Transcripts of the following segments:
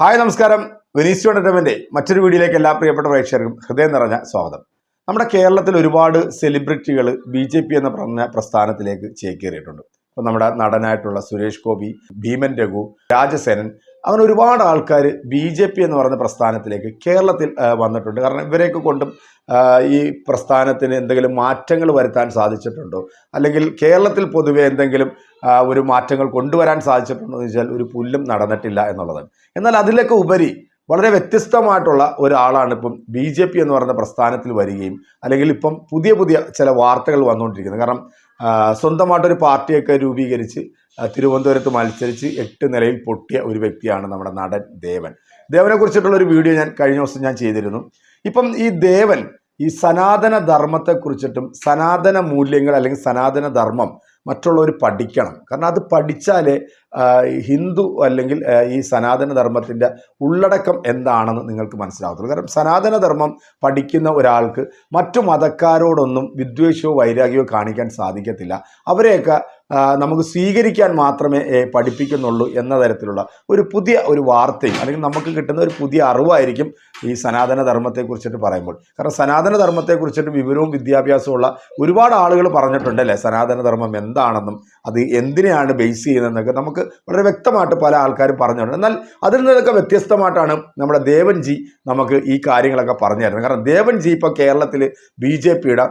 Hi നമസ്കാരം. Venice entertainment മറ്റൊരു വീഡിയോയിലേക്ക് എല്ലാ പ്രിയപ്പെട്ട പ്രേക്ഷകർക്കും ഹൃദയം നിറഞ്ഞ സ്വാഗതം. നമ്മുടെ കേരളത്തിൽ ഒരുപാട് സെലിബ്രിറ്റികൾ ബി ജെ പി എന്ന പറഞ്ഞ പ്രസ്ഥാനത്തിലേക്ക് ചേക്കേറിയിട്ടുണ്ട്. ഇപ്പം നമ്മുടെ നടനായിട്ടുള്ള സുരേഷ് ഗോപി ഭീമൻ രഘു രാജസേനൻ അങ്ങനെ ഒരുപാട് ആൾക്കാർ ബി ജെ പി എന്ന് പറയുന്ന പ്രസ്ഥാനത്തിലേക്ക് കേരളത്തിൽ വന്നിട്ടുണ്ട്. കാരണം ഇവരെയൊക്കെ കൊണ്ടും ഈ പ്രസ്ഥാനത്തിന് എന്തെങ്കിലും മാറ്റങ്ങൾ വരുത്താൻ സാധിച്ചിട്ടുണ്ടോ? അല്ലെങ്കിൽ കേരളത്തിൽ പൊതുവെ എന്തെങ്കിലും ഒരു മാറ്റങ്ങൾ കൊണ്ടുവരാൻ സാധിച്ചിട്ടുണ്ടോ എന്ന് വെച്ചാൽ ഒരു പുല്ലും നടന്നിട്ടില്ല എന്നുള്ളതാണ്. എന്നാൽ അതിലൊക്കെ ഉപരി വളരെ വ്യത്യസ്തമായിട്ടുള്ള ഒരാളാണ് ഇപ്പം ബി ജെ പി എന്ന് പറയുന്ന പ്രസ്ഥാനത്തിൽ വരികയും അല്ലെങ്കിൽ ഇപ്പം പുതിയ പുതിയ ചില വാർത്തകൾ വന്നുകൊണ്ടിരിക്കുന്നത്. കാരണം സ്വന്തമായിട്ടൊരു പാർട്ടിയൊക്കെ രൂപീകരിച്ച് തിരുവനന്തപുരത്ത് മത്സരിച്ച് എട്ട് നിലയിൽ പൊട്ടിയ ഒരു വ്യക്തിയാണ് നമ്മുടെ നടൻ ദേവൻ. ദേവനെ കുറിച്ചിട്ടുള്ള ഒരു വീഡിയോ ഞാൻ കഴിഞ്ഞ ദിവസം ഞാൻ ചെയ്തിരുന്നു. ഇപ്പം ഈ ദേവൻ ഈ സനാതന ധർമ്മത്തെക്കുറിച്ചിട്ടും സനാതന മൂല്യങ്ങൾ അല്ലെങ്കിൽ സനാതന ധർമ്മം മറ്റുള്ളവർ പഠിക്കണം. കാരണം അത് പഠിച്ചാലേ ഹിന്ദു അല്ലെങ്കിൽ ഈ സനാതന ധർമ്മത്തിന്റെ ഉള്ളടക്കം എന്താണെന്ന് നിങ്ങൾക്ക് മനസ്സിലാകത്തുള്ളൂ കാരണം സനാതനധർമ്മം പഠിക്കുന്ന ഒരാൾക്ക് മറ്റു മതക്കാരോടൊന്നും വിദ്വേഷവും വൈരാഗ്യവും കാണിക്കാൻ സാധിക്കത്തില്ല. അവരെയൊക്കെ നമുക്ക് സ്വീകരിക്കാൻ മാത്രമേ പഠിപ്പിക്കുന്നുള്ളൂ എന്ന തരത്തിലുള്ള ഒരു പുതിയ ഒരു വാർത്തയും അല്ലെങ്കിൽ നമുക്ക് കിട്ടുന്ന ഒരു പുതിയ അറിവായിരിക്കും ഈ സനാതന ധർമ്മത്തെക്കുറിച്ചിട്ട് പറയുമ്പോൾ. കാരണം സനാതന ധർമ്മത്തെക്കുറിച്ചിട്ട് വിവരവും വിദ്യാഭ്യാസവും ഉള്ള ഒരുപാട് ആളുകൾ പറഞ്ഞിട്ടുണ്ട് അല്ലേ സനാതന ധർമ്മം എന്താണെന്നും അത് എന്തിനെയാണ് ബേസ് ചെയ്യുന്നതെന്നൊക്കെ നമുക്ക് വളരെ വ്യക്തമായിട്ട് പല ആൾക്കാരും പറഞ്ഞിട്ടുണ്ട്. എന്നാൽ അതിൽ നിന്നൊക്കെ വ്യത്യസ്തമായിട്ടാണ് നമ്മുടെ ദേവൻജി നമുക്ക് ഈ കാര്യങ്ങളൊക്കെ പറഞ്ഞു തരുന്നത് കാരണം ദേവൻജി ഇപ്പോൾ കേരളത്തിൽ ബി ജെ പിയുടെ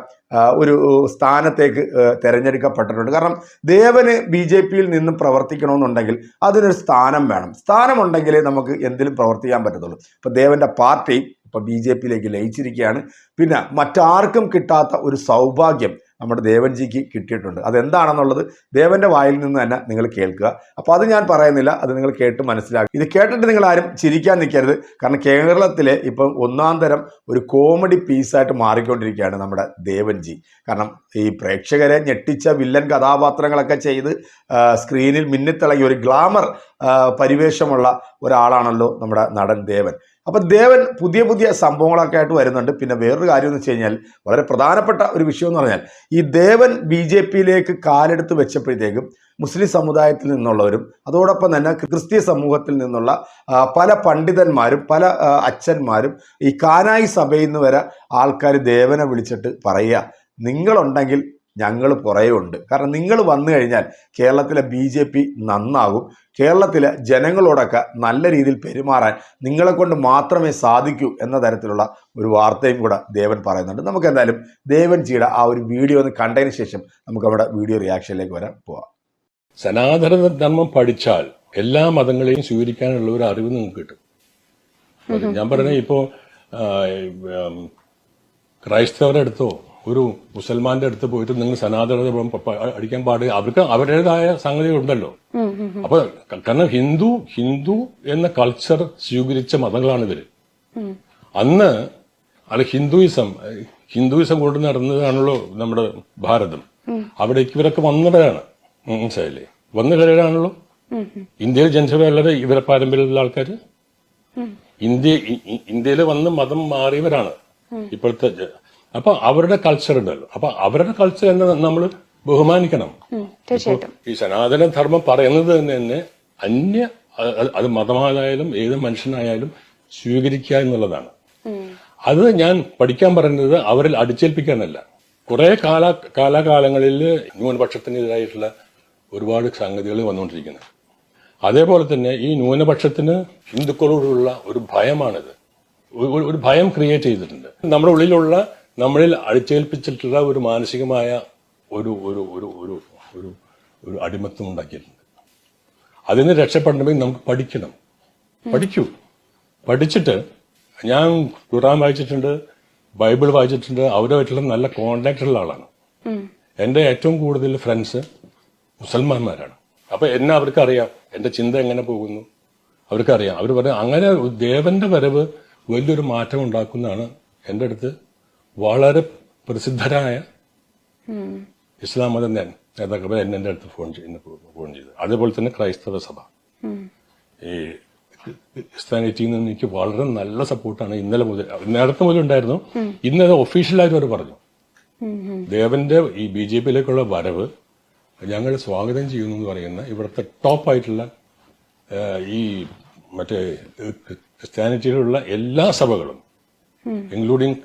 ഒരു സ്ഥാനത്തേക്ക് തിരഞ്ഞെടുക്കപ്പെട്ടിട്ടുണ്ട്. കാരണം ദേവന് ബി ജെ പിയിൽ നിന്നും പ്രവർത്തിക്കണമെന്നുണ്ടെങ്കിൽ അതിനൊരു സ്ഥാനം വേണം. സ്ഥാനമുണ്ടെങ്കിലേ നമുക്ക് എന്തിലും പ്രവർത്തിക്കാൻ പറ്റത്തുള്ളൂ. ഇപ്പോൾ ദേവന്റെ പാർട്ടി ഇപ്പോൾ ബി ജെ പിയിലേക്ക് ലയിച്ചിരിക്കുകയാണ്. പിന്നെ മറ്റാർക്കും കിട്ടാത്ത ഒരു സൗഭാഗ്യം നമ്മുടെ ദേവൻജിക്ക് കിട്ടിയിട്ടുണ്ട്. അതെന്താണെന്നുള്ളത് ദേവന്റെ വായിൽ നിന്ന് തന്നെ നിങ്ങൾ കേൾക്കുക. അപ്പോൾ അത് ഞാൻ പറയുന്നില്ല അത് നിങ്ങൾ കേട്ട് മനസ്സിലാക്കുക. ഇത് കേട്ടിട്ട് നിങ്ങൾ ആരും ചിരിക്കാൻ നിൽക്കരുത്. കാരണം കേരളത്തിലെ ഇപ്പം ഒന്നാം തരം ഒരു കോമഡി പീസായിട്ട് മാറിക്കൊണ്ടിരിക്കുകയാണ് നമ്മുടെ ദേവൻജി. കാരണം ഈ പ്രേക്ഷകരെ ഞെട്ടിച്ച വില്ലൻ കഥാപാത്രങ്ങളൊക്കെ ചെയ്ത് സ്ക്രീനിൽ മിന്നിത്തിളങ്ങി ഒരു ഗ്ലാമർ പരിവേഷമുള്ള ഒരാളാണല്ലോ നമ്മുടെ നടൻ ദേവൻ. അപ്പം ദേവൻ പുതിയ പുതിയ സംഭവങ്ങളൊക്കെ ആയിട്ട് വരുന്നുണ്ട്. പിന്നെ വേറൊരു കാര്യം എന്ന് വെച്ച് കഴിഞ്ഞാൽ വളരെ പ്രധാനപ്പെട്ട ഒരു വിഷയം എന്ന് പറഞ്ഞാൽ ഈ ദേവൻ ബി ജെ പിയിലേക്ക് കാലെടുത്ത് വെച്ചപ്പോഴത്തേക്കും മുസ്ലിം സമുദായത്തിൽ നിന്നുള്ളവരും അതോടൊപ്പം തന്നെ ക്രിസ്തീയ സമൂഹത്തിൽ നിന്നുള്ള പല പണ്ഡിതന്മാരും പല അച്ഛന്മാരും ഈ കാനായി സഭയിൽ നിന്ന് വരെ ആൾക്കാർ ദേവനെ വിളിച്ചിട്ട് പറയുക. നിങ്ങളുണ്ടെങ്കിൽ ഞങ്ങൾ കുറേ ഉണ്ട്. കാരണം നിങ്ങൾ വന്നു കഴിഞ്ഞാൽ കേരളത്തിലെ ബി ജെ പി നന്നാകും. കേരളത്തിലെ ജനങ്ങളോടൊക്കെ നല്ല രീതിയിൽ പെരുമാറാൻ നിങ്ങളെ കൊണ്ട് മാത്രമേ സാധിക്കൂ എന്ന തരത്തിലുള്ള ഒരു വാർത്തയും കൂടെ ദേവൻ പറയുന്നുണ്ട്. നമുക്ക് എന്തായാലും ദേവൻ ജിയുടെ ആ ഒരു വീഡിയോ ഒന്ന് കണ്ടതിന് ശേഷം നമുക്ക് അവിടെ വീഡിയോ റിയാക്ഷനിലേക്ക് വരാൻ പോവാം. സനാതന ധർമ്മം പഠിച്ചാൽ എല്ലാ മതങ്ങളെയും സ്വീകരിക്കാനുള്ള ഒരു അറിവ് നിങ്ങൾക്ക് കിട്ടും. ഞാൻ പറഞ്ഞ ഇപ്പോ ക്രൈസ്തവരെടുത്തോ ഒരു മുസൽമാന്റെ അടുത്ത് പോയിട്ട് നിങ്ങൾ സനാതന അടിക്കാൻ പാടില്ല അവർക്ക് അവരുടേതായ സംഗതി ഉണ്ടല്ലോ അപ്പൊ കാരണം ഹിന്ദു ഹിന്ദു എന്ന കൾച്ചർ സ്വീകരിച്ച മതങ്ങളാണ് ഇവർ അന്ന് അല്ല ഹിന്ദുയിസം ഹിന്ദുയിസം കൊണ്ട് നടന്നതാണല്ലോ നമ്മുടെ ഭാരതം. അവിടേക്ക് ഇവരൊക്കെ വന്നവരാണ് മനസ്സിലായില്ലേ? വന്ന വന്നവരാണല്ലോ ഇന്ത്യയിൽ ജനിച്ചവരല്ലാതെ ഇവരെ പാരമ്പര്യമുള്ള ആൾക്കാർ ഇന്ത്യ ഇന്ത്യയിൽ വന്ന് മതം മാറിയവരാണ്. ഇപ്പോഴത്തെ അപ്പൊ അവരുടെ കൾച്ചർ ഉണ്ടല്ലോ. അപ്പൊ അവരുടെ കൾച്ചർ എന്ന് നമ്മൾ ബഹുമാനിക്കണം. തീർച്ചയായിട്ടും. ഈ സനാതന ധർമ്മം പറയുന്നത് തന്നെ തന്നെ അന്യ അത് മതമായാലും ഏത് മനുഷ്യനായാലും സ്വീകരിക്കുക എന്നുള്ളതാണ്. അത് ഞാൻ പഠിക്കാൻ പറയുന്നത് അവരിൽ അടിച്ചേൽപ്പിക്കാനല്ല. കുറെ കാല കാലാകാലങ്ങളിൽ ന്യൂനപക്ഷത്തിനെതിരായിട്ടുള്ള ഒരുപാട് സംഗതികൾ വന്നുകൊണ്ടിരിക്കുന്നത് അതേപോലെ തന്നെ ഈ ന്യൂനപക്ഷത്തിന് ഹിന്ദുക്കളോടുള്ള ഒരു ഭയമാണിത്. ഒരു ഭയം ക്രിയേറ്റ് ചെയ്തിട്ടുണ്ട്. നമ്മുടെ ഉള്ളിലുള്ള നമ്മളിൽ അടിച്ചേൽപ്പിച്ചിട്ടുള്ള ഒരു മാനസികമായ ഒരു ഒരു ഒരു ഒരു ഒരു ഒരു അടിമത്തം ഉണ്ടാക്കിയിട്ടുണ്ട്. അതിൽ നിന്ന് രക്ഷപ്പെടണമെങ്കിൽ നമുക്ക് പഠിക്കണം. പഠിക്കൂ. പഠിച്ചിട്ട് ഞാൻ ഖുറാൻ വായിച്ചിട്ടുണ്ട് ബൈബിൾ വായിച്ചിട്ടുണ്ട് അവരുമായിട്ടുള്ള നല്ല കോണ്ടാക്ട് ഉള്ള ആളാണ്. എന്റെ ഏറ്റവും കൂടുതൽ ഫ്രണ്ട്സ് മുസൽമാന്മാരാണ്. അപ്പൊ എന്നെ അവർക്ക് അറിയാം എന്റെ ചിന്ത എങ്ങനെ പോകുന്നു? അവർക്കറിയാം. അവർ പറയാം അങ്ങനെ ദേവന്റെ വരവ് വലിയൊരു മാറ്റം ഉണ്ടാക്കുന്നതാണ് എന്റെ അടുത്ത് വളരെ പ്രസിദ്ധരായ ഇസ്ലാം മത ഞാൻ നേതാക്കൾ എന്നെ എന്റെ അടുത്ത് ഫോൺ ചെയ്ത് ഫോൺ ചെയ്തു അതേപോലെ തന്നെ ക്രൈസ്തവ സഭ. ഈ ക്രിസ്ത്യാനിറ്റിയിൽ നിന്ന് എനിക്ക് വളരെ നല്ല സപ്പോർട്ടാണ്. ഇന്നലെ മുതൽ നേരത്തെ മുതൽ ഉണ്ടായിരുന്നു. ഇന്നത് ഒഫീഷ്യലായിട്ട് അവർ പറഞ്ഞു. ദേവന്റെ ഈ ബി ജെ പിയിലേക്കുള്ള വരവ് ഞങ്ങൾ സ്വാഗതം ചെയ്യുന്നു എന്ന് പറയുന്ന ഇവിടുത്തെ ടോപ്പായിട്ടുള്ള ഈ മറ്റേ ക്രിസ്ത്യാനിറ്റിയിലുള്ള എല്ലാ സഭകളും ഇൻക്ലൂഡിങ്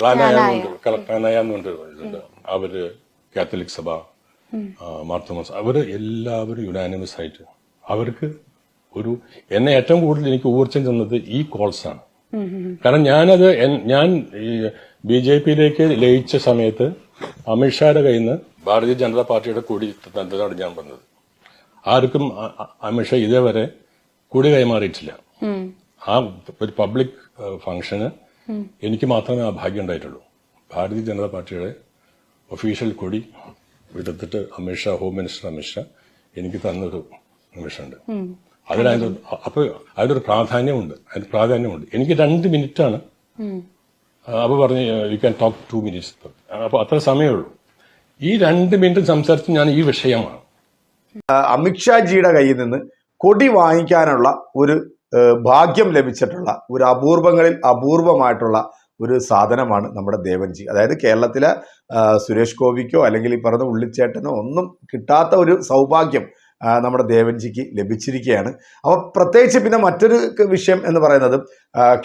ക്ലാനായ ക്ലാനായ എന്നുണ്ട് അവർ കാത്തലിക് സഭ മാർത്തോമസ് അവർ എല്ലാവരും യുനാനിമസ് ആയിട്ട് അവർക്ക് ഒരു എന്നെ ഏറ്റവും കൂടുതൽ എനിക്ക് ഊർജം തന്നത് ഈ കോൾസ് ആണ്. കാരണം ഞാനത് ഞാൻ ബി ജെ പിയിലേക്ക് ലയിച്ച സമയത്ത് അമിത്ഷായുടെ കയ്യിൽ നിന്ന് ഭാരതീയ ജനതാ പാർട്ടിയുടെ കൂടി തന്നതാണ് ഞാൻ വന്നത്. ആർക്കും അമിത്ഷാ ഇതേവരെ കൂടി കൈമാറിയിട്ടില്ല. ആ ഒരു പബ്ലിക് ഫംഗ്ഷന് എനിക്ക് മാത്രമേ ആ ഭാഗ്യം ഉണ്ടായിട്ടുള്ളൂ. ഭാരതീയ ജനതാ പാർട്ടിയുടെ ഒഫീഷ്യൽ കൊടി എടുത്തിട്ട് അമിത്ഷാ ഹോം മിനിസ്റ്റർ അമിത്ഷാ എനിക്ക് തന്നൊരു നിമിഷമുണ്ട്. അതിനൊരു അപ്പോൾ അതിനൊരു പ്രാധാന്യമുണ്ട്. അതിന് പ്രാധാന്യമുണ്ട്. എനിക്ക് രണ്ട് മിനിറ്റാണ്. അപ്പോൾ പറഞ്ഞ് you can talk two minutes അപ്പോൾ അത്ര സമയമേ ഉള്ളൂ ഈ രണ്ട് മിനിറ്റ് സംസാരിച്ച് ഞാൻ ഈ വിഷയമാണ്. അമിത്ഷാജിയുടെ കയ്യിൽ നിന്ന് കൊടി വാങ്ങിക്കാനുള്ള ഒരു ഭാഗ്യം ലഭിച്ചിട്ടുള്ള ഒരു അപൂർവങ്ങളിൽ അപൂർവമായിട്ടുള്ള ഒരു സാധനമാണ് നമ്മുടെ ദേവൻജി. അതായത് കേരളത്തിലെ സുരേഷ് ഗോപിക്കോ അല്ലെങ്കിൽ ഈ പറഞ്ഞ ഉള്ളിച്ചേട്ടനോ ഒന്നും കിട്ടാത്ത ഒരു സൗഭാഗ്യം നമ്മുടെ ദേവൻജിക്ക് ലഭിച്ചിരിക്കുകയാണ്. അപ്പോൾ പ്രത്യേകിച്ച് പിന്നെ മറ്റൊരു വിഷയം എന്ന് പറയുന്നത്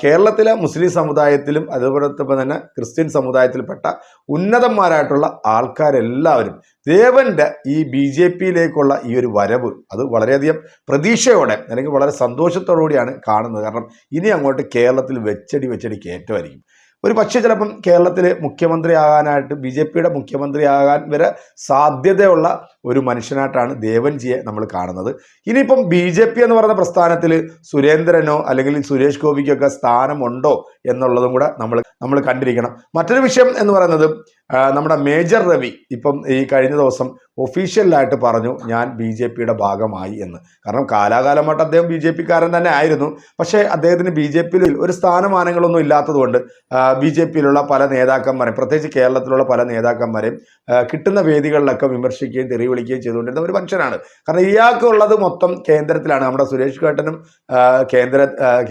കേരളത്തിലെ മുസ്ലിം സമുദായത്തിലും അതുപോലെ തന്നെ ക്രിസ്ത്യൻ സമുദായത്തിൽപ്പെട്ട ഉന്നതന്മാരായിട്ടുള്ള ആൾക്കാരെല്ലാവരും ദേവന്റെ ഈ ബി ജെ പിയിലേക്കുള്ള ഈ ഒരു വരവ് അത് വളരെയധികം പ്രതീക്ഷയോടെ അല്ലെങ്കിൽ വളരെ സന്തോഷത്തോടുകൂടിയാണ് കാണുന്നത്. കാരണം ഇനി അങ്ങോട്ട് കേരളത്തിൽ വെച്ചടി വെച്ചടി കയറ്റമായിരിക്കും. ഒരു പക്ഷേ ചിലപ്പം കേരളത്തിൽ മുഖ്യമന്ത്രിയാകാനായിട്ട് ബി ജെ പിയുടെ മുഖ്യമന്ത്രിയാകാൻ വരെ സാധ്യതയുള്ള ഒരു മനുഷ്യനായിട്ടാണ് ദേവൻജിയെ നമ്മൾ കാണുന്നത്. ഇനിയിപ്പം ബി ജെ പി എന്ന് പറയുന്ന പ്രസ്ഥാനത്തിൽ സുരേന്ദ്രനോ അല്ലെങ്കിൽ സുരേഷ് ഗോപിക്കൊക്കെ സ്ഥാനമുണ്ടോ എന്നുള്ളതും കൂടെ നമ്മൾ നമ്മൾ കണ്ടിരിക്കണം. മറ്റൊരു വിഷയം എന്ന് പറയുന്നത് നമ്മുടെ മേജർ രവി ഇപ്പം ഈ കഴിഞ്ഞ ദിവസം ഒഫീഷ്യലായിട്ട് പറഞ്ഞു ഞാൻ ബി ജെ പിയുടെ ഭാഗമായി എന്ന്. കാരണം കാലാകാലമായിട്ട് അദ്ദേഹം ബി ജെ പിക്കാരൻ തന്നെ ആയിരുന്നു. പക്ഷേ അദ്ദേഹത്തിന് ബി ജെ പിയിൽ ഒരു സ്ഥാനമാനങ്ങളൊന്നും ഇല്ലാത്തതുകൊണ്ട് ബി ജെ പിയിലുള്ള പല നേതാക്കന്മാരെയും പ്രത്യേകിച്ച് കേരളത്തിലുള്ള പല നേതാക്കന്മാരെയും കിട്ടുന്ന വേദികളിലൊക്കെ വിമർശിക്കുകയും തെറി വിളിക്കുകയും ചെയ്തുകൊണ്ടിരുന്ന ഒരു മനുഷ്യനാണ്. കാരണം ഇയാൾക്കുള്ളത് മൊത്തം കേന്ദ്രത്തിലാണ്. നമ്മുടെ സുരേഷ് കേട്ടനും കേന്ദ്ര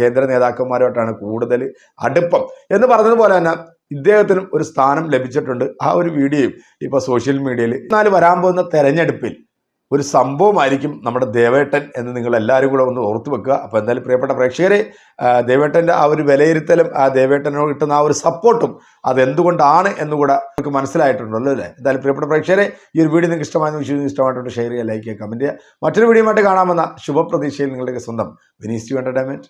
കേന്ദ്ര നേതാക്കന്മാരുമായിട്ടാണ് കൂടുതൽ അടുപ്പം. എന്ന് പറഞ്ഞതുപോലെ തന്നെ ഇദ്ദേഹത്തിനും ഒരു സ്ഥാനം ലഭിച്ചിട്ടുണ്ട്. ആ ഒരു വീഡിയോയും ഇപ്പോൾ സോഷ്യൽ മീഡിയയിൽ എന്നാൽ വരാൻ പോകുന്ന തെരഞ്ഞെടുപ്പിൽ ഒരു സംഭവമായിരിക്കും നമ്മുടെ ദേവേട്ടൻ എന്ന് നിങ്ങൾ എല്ലാവരും കൂടെ ഒന്ന് ഓർത്തു വെക്കുക. അപ്പോൾ എന്തായാലും പ്രിയപ്പെട്ട പ്രേക്ഷകരെ ദേവേട്ടന്റെ ആ ഒരു വിലയിരുത്തലും ആ ദേവേട്ടനോട് കിട്ടുന്ന ആ ഒരു സപ്പോർട്ടും അതെന്തുകൊണ്ടാണ് എന്നുകൂടെ നമുക്ക് മനസ്സിലായിട്ടുണ്ടല്ലോ അല്ലേ? എന്തായാലും പ്രിയപ്പെട്ട പ്രേക്ഷകരെ ഈ ഒരു വീഡിയോ നിങ്ങൾക്ക് ഇഷ്ടമായെന്ന് വിശ്വസിച്ച് ഇഷ്ടമായിട്ടുണ്ട് ഷെയർ ചെയ്യുക ലൈക്ക് ചെയ്യുക കമന്റ് ചെയ്യുക. മറ്റൊരു വീഡിയോ ആയിട്ട് കാണാമെന്ന ശുഭപ്രതീക്ഷയിൽ നിങ്ങളുടെ സ്വന്തം വിനീസ് ടു എന്റർടൈൻമെന്റ്